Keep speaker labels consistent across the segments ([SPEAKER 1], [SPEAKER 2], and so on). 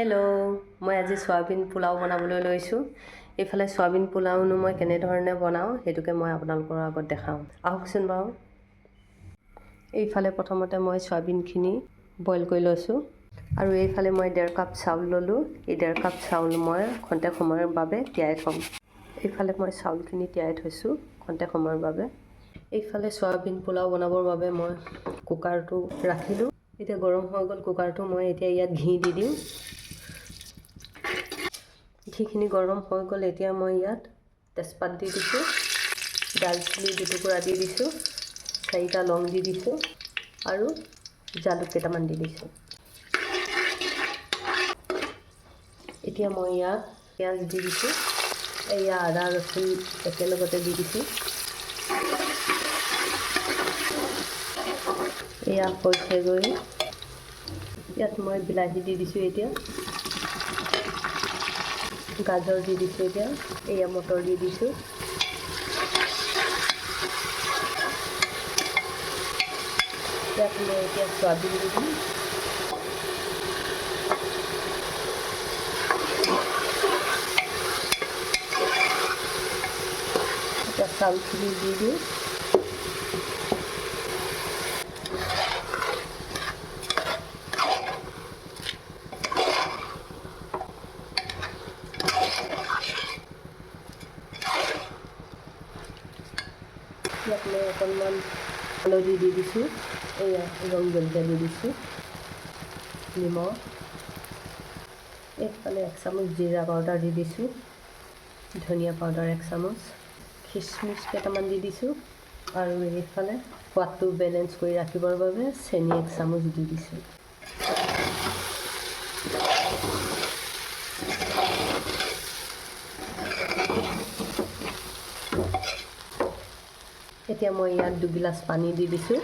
[SPEAKER 1] Hello' মই আজি soybean pulao বনাবলৈ লৈছোঁ। এইফালে চয়াবিন পোলাওনো মই কেনেধৰণে বনাওঁ সেইটোকে মই আপোনালোকৰ আগত দেখাওঁ। আহকচোন বাৰু। এইফালে প্ৰথমতে মই চয়াবিনখিনি বইল কৰি লৈছোঁ। আৰু এইফালে মই ডেৰ কাপ চাউল ল'লোঁ। এই ডেৰ কাপ চাউল মই খন্তেক সময়ৰ বাবে তিয়াই থ'ম। এইফালে মই চাউলখিনি তিয়াই থৈছোঁ খন্তেক সময়ৰ বাবে। এইফালে চয়াবিন পোলাও বনাবৰ বাবে মই কুকাৰটো ৰাখিলোঁ। এতিয়া গৰম হৈ গ'ল কুকাৰটো মই এতিয়া ইয়াত ঘি দি দিওঁ ঘিখিনি গৰম হৈ গ'ল, এতিয়া মই ইয়াত তেজপাত দি দিছোঁ দালচেনি দুটুকুৰা দি দিছোঁ, চাৰিটা লং দি দিছোঁ আৰু জালুক কেইটামান দি দিছোঁ। এতিয়া মই ইয়াত পিঁয়াজ দি দিছোঁ, এয়া আদা, ৰচুন একেলগতে দি দিছোঁ। এয়া হৈছেগৈ ইয়াত মই বিলাহী দি দিছোঁ এতিয়া। গাজৰ দি দিছোঁ এতিয়া এয়া মটৰ দি দিছোঁ ইয়াত মই এতিয়া চয়াবিন দি দিম এতিয়া চাউলখিনি দি ইয়াত মই অকণমান হালধি দি দিছোঁ। এয়া ৰং জলকীয়া দি দিছোঁ। নিমখ। এইফালে এক চামুচ জিৰা পাউডাৰ দি দিছোঁ। ধনিয়া পাউডাৰ এক চামুচ। খিচমিচ কেইটামান দি দিছোঁ। আৰু এইফালে সোৱাদটো বেলেঞ্চ কৰি ৰাখিবৰ বাবে চেনি এক চামুচ দি দিছোঁ। এতিয়া মই ইয়াত দুগিলাচ পানী দি দিছোঁ।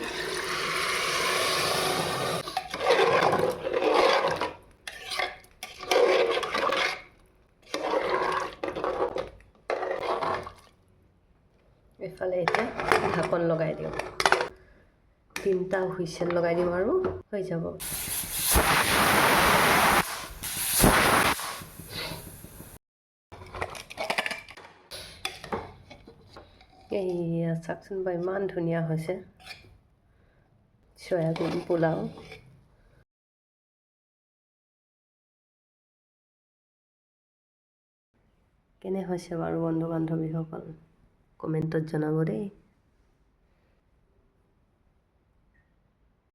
[SPEAKER 1] এইফালে এতিয়া ঢাকন লগাই দিওঁ। তিনিটা হুইচেল লগাই দিম আৰু হৈ যাব। এইয়া চাওকচোন বাৰু ইমান ধুনীয়া হৈছে। চয়াবিন, পোলাও। কেনে হৈছে বাৰু বন্ধু বান্ধৱীসকল কমেণ্টত জনাব দেই।